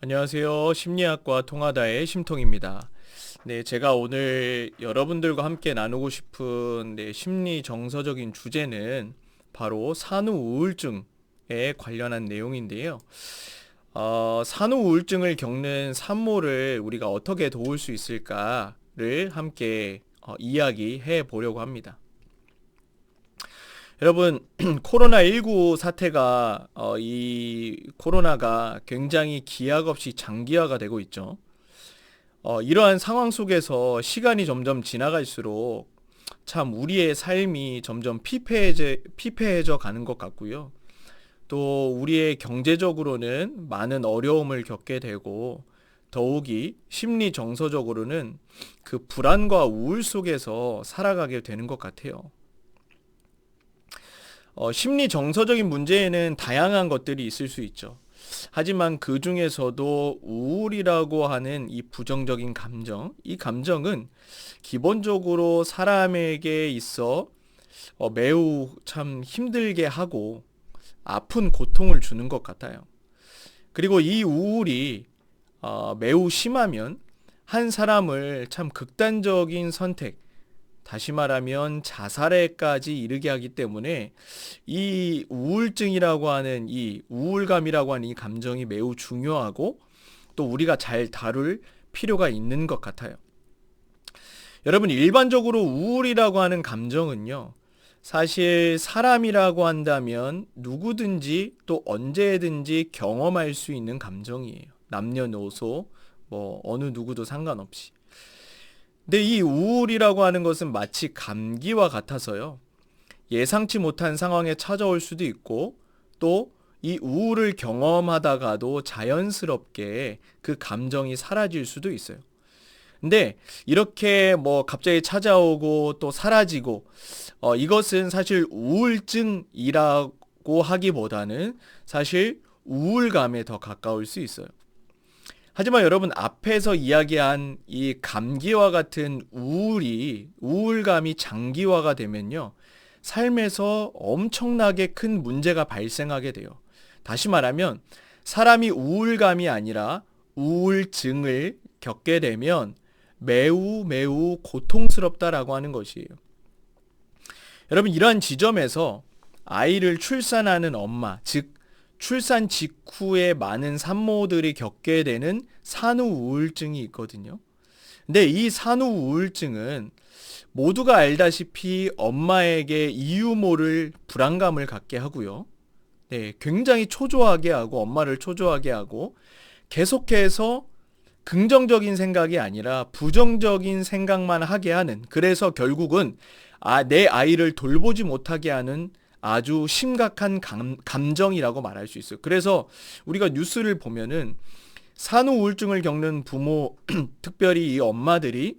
안녕하세요. 심리학과 통하다의 심통입니다. 네, 제가 오늘 여러분들과 함께 나누고 싶은 네, 심리 정서적인 주제는 바로 산후 우울증에 관련한 내용인데요. 어, 산후 우울증을 겪는 산모를 우리가 어떻게 도울 수 있을까를 함께 어, 이야기해 보려고 합니다. 여러분 코로나 19 사태가 어, 이 코로나가 굉장히 기약 없이 장기화가 되고 있죠. 어, 이러한 상황 속에서 시간이 점점 지나갈수록 참 우리의 삶이 점점 피폐해져, 피폐해져 가는 것 같고요. 또 우리의 경제적으로는 많은 어려움을 겪게 되고 더욱이 심리 정서적으로는 그 불안과 우울 속에서 살아가게 되는 것 같아요. 어, 심리 정서적인 문제에는 다양한 것들이 있을 수 있죠. 하지만 그 중에서도 우울이라고 하는 이 부정적인 감정, 이 감정은 기본적으로 사람에게 있어 어, 매우 참 힘들게 하고 아픈 고통을 주는 것 같아요. 그리고 이 우울이 어, 매우 심하면 한 사람을 참 극단적인 선택, 다시 말하면 자살에까지 이르게 하기 때문에 이 우울증이라고 하는 이 우울감이라고 하는 이 감정이 매우 중요하고 또 우리가 잘 다룰 필요가 있는 것 같아요. 여러분 일반적으로 우울이라고 하는 감정은요. 사실 사람이라고 한다면 누구든지 또 언제든지 경험할 수 있는 감정이에요. 남녀노소 뭐 어느 누구도 상관없이. 근데 이 우울이라고 하는 것은 마치 감기와 같아서요. 예상치 못한 상황에 찾아올 수도 있고 또 이 우울을 경험하다가도 자연스럽게 그 감정이 사라질 수도 있어요. 근데 이렇게 뭐 갑자기 찾아오고 또 사라지고 어 이것은 사실 우울증이라고 하기보다는 사실 우울감에 더 가까울 수 있어요. 하지만 여러분 앞에서 이야기한 이 감기와 같은 우울이 우울감이 장기화가 되면요. 삶에서 엄청나게 큰 문제가 발생하게 돼요. 다시 말하면 사람이 우울감이 아니라 우울증을 겪게 되면 매우 매우 고통스럽다라고 하는 것이에요. 여러분 이러한 지점에서 아이를 출산하는 엄마, 즉 출산 직후에 많은 산모들이 겪게 되는 산후 우울증이 있거든요. 근데 이 산후 우울증은 모두가 알다시피 엄마에게 이유 모를 불안감을 갖게 하고요. 네, 굉장히 초조하게 하고 엄마를 초조하게 하고 계속해서 긍정적인 생각이 아니라 부정적인 생각만 하게 하는 그래서 결국은 아, 내 아이를 돌보지 못하게 하는 아주 심각한 감, 감정이라고 말할 수 있어요. 그래서 우리가 뉴스를 보면은 산후 우울증을 겪는 부모, 특별히 이 엄마들이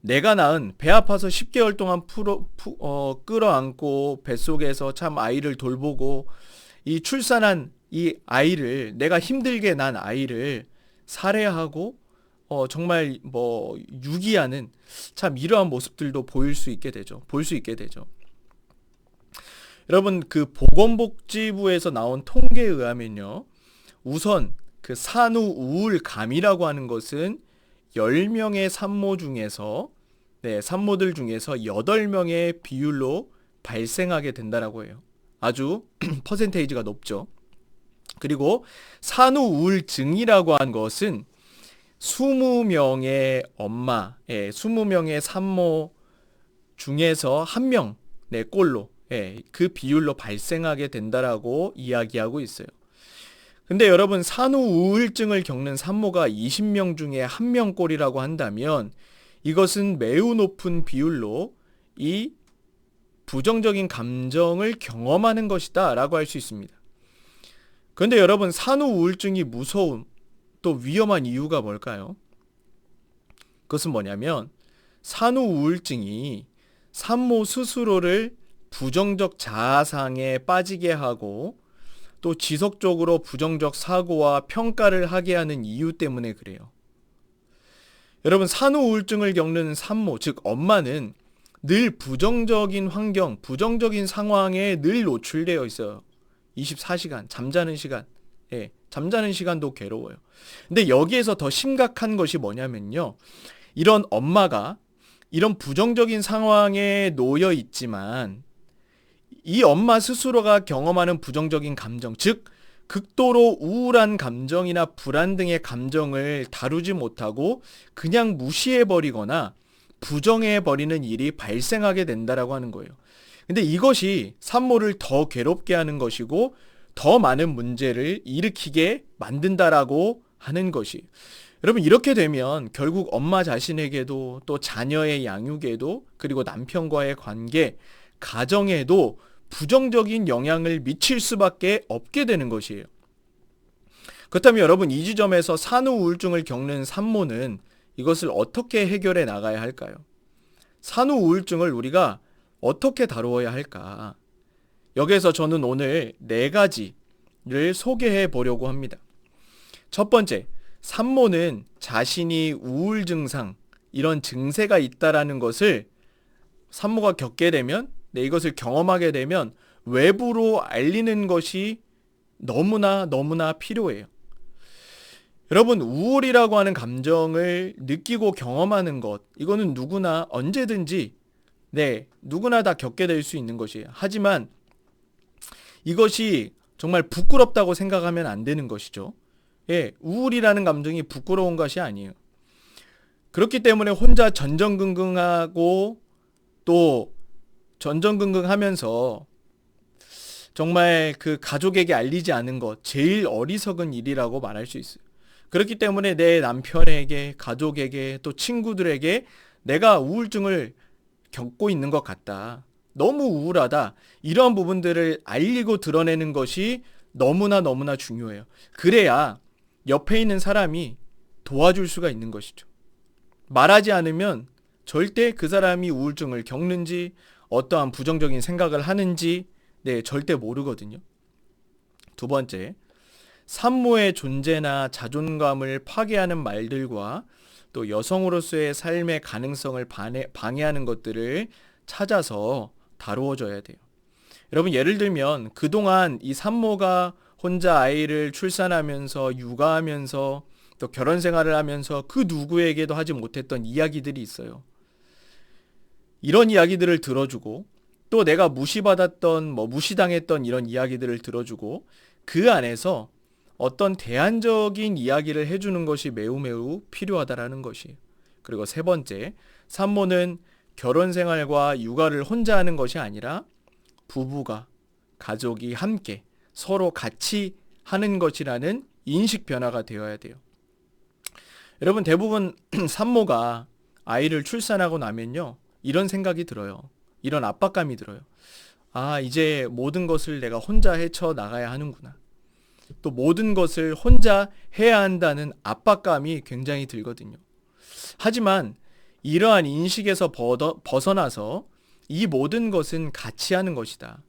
내가 낳은 배 아파서 10개월 동안 풀어, 푸, 어, 끌어안고 뱃속에서 참 아이를 돌보고 이 출산한 이 아이를 내가 힘들게 난 아이를 살해하고 어, 정말 뭐 유기하는 참 이러한 모습들도 보일 수 있게 되죠. 볼 수 있게 되죠. 여러분 그 보건복지부에서 나온 통계에 의하면요. 우선 그 산후 우울감이라고 하는 것은 10명의 산모 중에서 네, 산모들 중에서 8명의 비율로 발생하게 된다라고 해요. 아주 퍼센테이지가 높죠. 그리고 산후 우울증이라고 한 것은 20명의 엄마, 예, 20명의 산모 중에서 한 명, 네, 꼴로 예, 그 비율로 발생하게 된다라고 이야기하고 있어요. 근데 여러분 산후 우울증을 겪는 산모가 20명 중에 한 명꼴이라고 한다면 이것은 매우 높은 비율로 이 부정적인 감정을 경험하는 것이다 라고 할 수 있습니다. 그런데 여러분 산후 우울증이 무서운 또 위험한 이유가 뭘까요? 그것은 뭐냐면 산후 우울증이 산모 스스로를 부정적 자아상에 빠지게 하고 또 지속적으로 부정적 사고와 평가를 하게 하는 이유 때문에 그래요. 여러분 산후 우울증을 겪는 산모 즉 엄마는 늘 부정적인 환경, 부정적인 상황에 늘 노출되어 있어요. 24시간 잠자는 시간, 예, 잠자는 시간도 괴로워요. 근데 여기에서 더 심각한 것이 뭐냐면요. 이런 엄마가 이런 부정적인 상황에 놓여 있지만 이 엄마 스스로가 경험하는 부정적인 감정, 즉 극도로 우울한 감정이나 불안 등의 감정을 다루지 못하고 그냥 무시해 버리거나 부정해 버리는 일이 발생하게 된다라고 하는 거예요. 근데 이것이 산모를 더 괴롭게 하는 것이고 더 많은 문제를 일으키게 만든다라고 하는 것이. 여러분 이렇게 되면 결국 엄마 자신에게도 또 자녀의 양육에도 그리고 남편과의 관계, 가정에도 부정적인 영향을 미칠 수밖에 없게 되는 것이에요. 그렇다면 여러분 이 지점에서 산후 우울증을 겪는 산모는 이것을 어떻게 해결해 나가야 할까요? 산후 우울증을 우리가 어떻게 다루어야 할까? 여기에서 저는 오늘 네 가지를 소개해 보려고 합니다. 첫 번째, 산모는 자신이 우울 증상, 이런 증세가 있다라는 것을 산모가 겪게 되면, 네, 이것을 경험하게 되면 외부로 알리는 것이 너무나 너무나 필요해요. 여러분, 우울이라고 하는 감정을 느끼고 경험하는 것, 이거는 누구나 언제든지, 네, 누구나 다 겪게 될 수 있는 것이에요. 하지만 이것이 정말 부끄럽다고 생각하면 안 되는 것이죠. 예, 우울이라는 감정이 부끄러운 것이 아니에요. 그렇기 때문에 혼자 전전긍긍하고 또 전전긍긍 하면서 정말 그 가족에게 알리지 않은 것 제일 어리석은 일이라고 말할 수 있어요. 그렇기 때문에 내 남편에게, 가족에게, 또 친구들에게 내가 우울증을 겪고 있는 것 같다. 너무 우울하다. 이러한 부분들을 알리고 드러내는 것이 너무나 너무나 중요해요. 그래야 옆에 있는 사람이 도와줄 수가 있는 것이죠. 말하지 않으면 절대 그 사람이 우울증을 겪는지 어떠한 부정적인 생각을 하는지 네, 절대 모르거든요. 두 번째, 산모의 존재나 자존감을 파괴하는 말들과 또 여성으로서의 삶의 가능성을 방해 하는 것들을 찾아서 다루어져야 돼요. 여러분 예를 들면 그동안 이 산모가 혼자 아이를 출산하면서 육아하면서 또 결혼 생활을 하면서 그 누구에게도 하지 못했던 이야기들이 있어요. 이런 이야기들을 들어주고 또 내가 무시받았던 뭐 무시당했던 이런 이야기들을 들어주고 그 안에서 어떤 대안적인 이야기를 해주는 것이 매우 매우 필요하다라는 것이. 그리고 세 번째, 산모는 결혼 생활과 육아를 혼자 하는 것이 아니라 부부가, 가족이 함께 서로 같이 하는 것이라는 인식 변화가 되어야 돼요. 여러분, 대부분 산모가 아이를 출산하고 나면요, 이런 생각이 들어요. 이런 압박감이 들어요. 아, 이제 모든 것을 내가 혼자 헤쳐 나가야 하는구나. 또 모든 것을 혼자 해야 한다는 압박감이 굉장히 들거든요. 하지만 이러한 인식에서 벗어나서 이 모든 것은 같이 하는 것이다.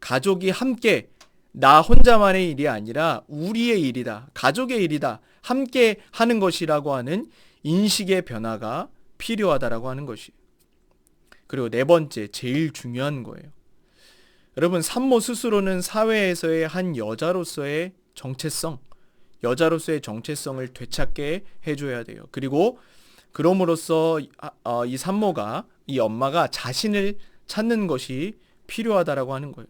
가족이 함께 나 혼자만의 일이 아니라 우리의 일이다. 가족의 일이다. 함께 하는 것이라고 하는 인식의 변화가 필요하다라고 하는 것이. 그리고 네 번째, 제일 중요한 거예요. 여러분, 산모 스스로는 사회에서의 한 여자로서의 정체성, 여자로서의 정체성을 되찾게 해줘야 돼요. 그리고 그럼으로써 아, 어, 이 산모가, 이 엄마가 자신을 찾는 것이 필요하다라고 하는 거예요.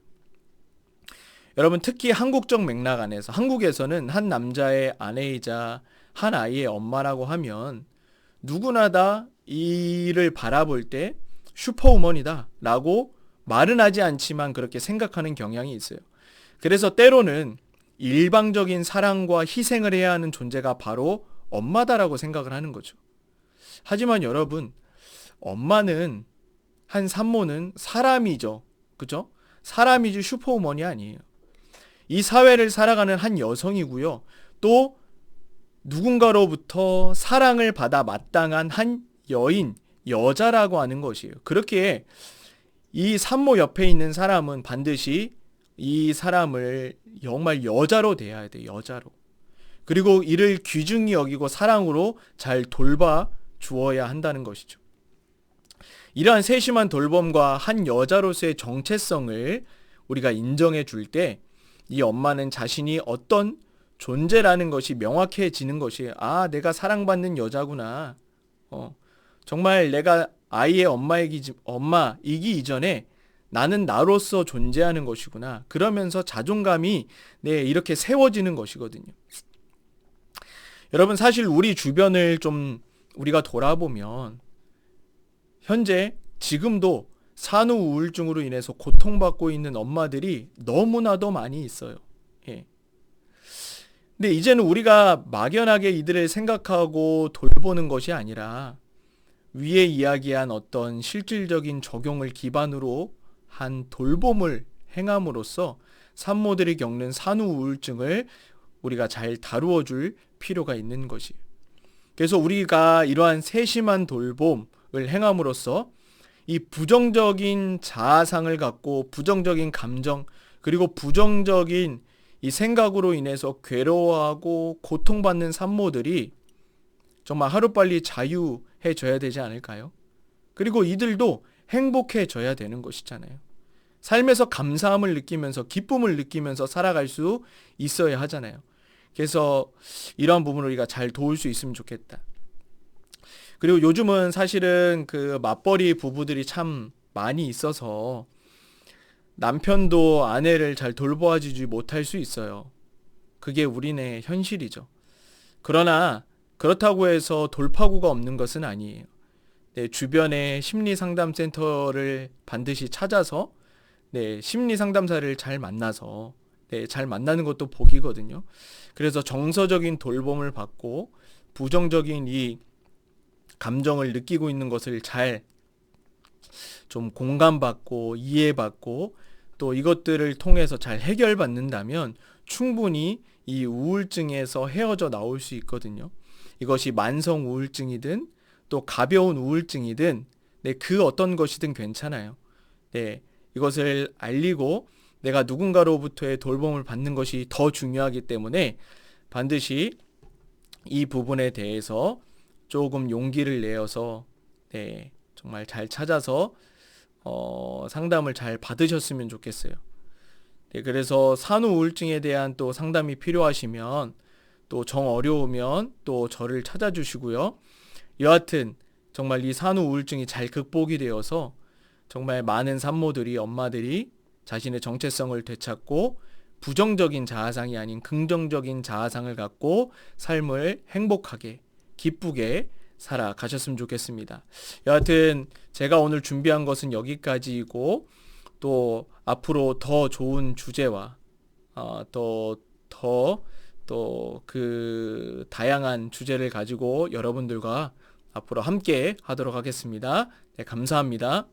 여러분, 특히 한국적 맥락 안에서, 한국에서는 한 남자의 아내이자 한 아이의 엄마라고 하면 누구나 다 이를 바라볼 때 슈퍼우먼이다 라고 말은 하지 않지만 그렇게 생각하는 경향이 있어요. 그래서 때로는 일방적인 사랑과 희생을 해야 하는 존재가 바로 엄마다라고 생각을 하는 거죠. 하지만 여러분, 엄마는 한 산모는 사람이죠. 그죠? 사람이지 슈퍼우먼이 아니에요. 이 사회를 살아가는 한 여성이고요. 또 누군가로부터 사랑을 받아 마땅한 한 여인, 여자라고 하는 것이에요. 그렇게 이 산모 옆에 있는 사람은 반드시 이 사람을 정말 여자로 대해야 돼, 여자로. 그리고 이를 귀중히 여기고 사랑으로 잘 돌봐 주어야 한다는 것이죠. 이러한 세심한 돌봄과 한 여자로서의 정체성을 우리가 인정해 줄 때 이 엄마는 자신이 어떤 존재라는 것이 명확해지는 것이 아 내가 사랑받는 여자구나. 어 정말 내가 아이의 엄마이기 엄마이기 이전에 나는 나로서 존재하는 것이구나. 그러면서 자존감이 네 이렇게 세워지는 것이거든요. 여러분 사실 우리 주변을 좀 우리가 돌아보면 현재 지금도 산후 우울증으로 인해서 고통받고 있는 엄마들이 너무나도 많이 있어요. 예. 근데 이제는 우리가 막연하게 이들을 생각하고 돌보는 것이 아니라 위에 이야기한 어떤 실질적인 적용을 기반으로 한 돌봄을 행함으로써 산모들이 겪는 산후 우울증을 우리가 잘 다루어 줄 필요가 있는 것이. 그래서 우리가 이러한 세심한 돌봄을 행함으로써 이 부정적인 자아상을 갖고 부정적인 감정 그리고 부정적인 이 생각으로 인해서 괴로워하고 고통받는 산모들이 정말 하루빨리 자유 해져야 되지 않을까요? 그리고 이들도 행복해져야 되는 것이잖아요. 삶에서 감사함을 느끼면서 기쁨을 느끼면서 살아갈 수 있어야 하잖아요. 그래서 이러한 부분을 우리가 잘 도울 수 있으면 좋겠다. 그리고 요즘은 사실은 그 맞벌이 부부들이 참 많이 있어서 남편도 아내를 잘 돌보아주지 못할 수 있어요. 그게 우리네 현실이죠. 그러나 그렇다고 해서 돌파구가 없는 것은 아니에요. 네, 주변에 심리 상담 센터를 반드시 찾아서 네, 심리 상담사를 잘 만나서 네, 잘 만나는 것도 복이거든요. 그래서 정서적인 돌봄을 받고 부정적인 이 감정을 느끼고 있는 것을 잘 좀 공감받고 이해받고 또 이것들을 통해서 잘 해결받는다면 충분히 이 우울증에서 헤어져 나올 수 있거든요. 이것이 만성 우울증이든 또 가벼운 우울증이든 네, 그 어떤 것이든 괜찮아요. 네, 이것을 알리고 내가 누군가로부터의 돌봄을 받는 것이 더 중요하기 때문에 반드시 이 부분에 대해서 조금 용기를 내어서 네, 정말 잘 찾아서 어, 상담을 잘 받으셨으면 좋겠어요. 네, 그래서 산후 우울증에 대한 또 상담이 필요하시면 또 정 어려우면 또 저를 찾아주시고요. 여하튼 정말 이 산후 우울증이 잘 극복이 되어서 정말 많은 산모들이 엄마들이 자신의 정체성을 되찾고 부정적인 자아상이 아닌 긍정적인 자아상을 갖고 삶을 행복하게 기쁘게 살아가셨으면 좋겠습니다. 여하튼 제가 오늘 준비한 것은 여기까지이고 또 앞으로 더 좋은 주제와 어, 또더 또 그 다양한 주제를 가지고 여러분들과 앞으로 함께 하도록 하겠습니다. 네, 감사합니다.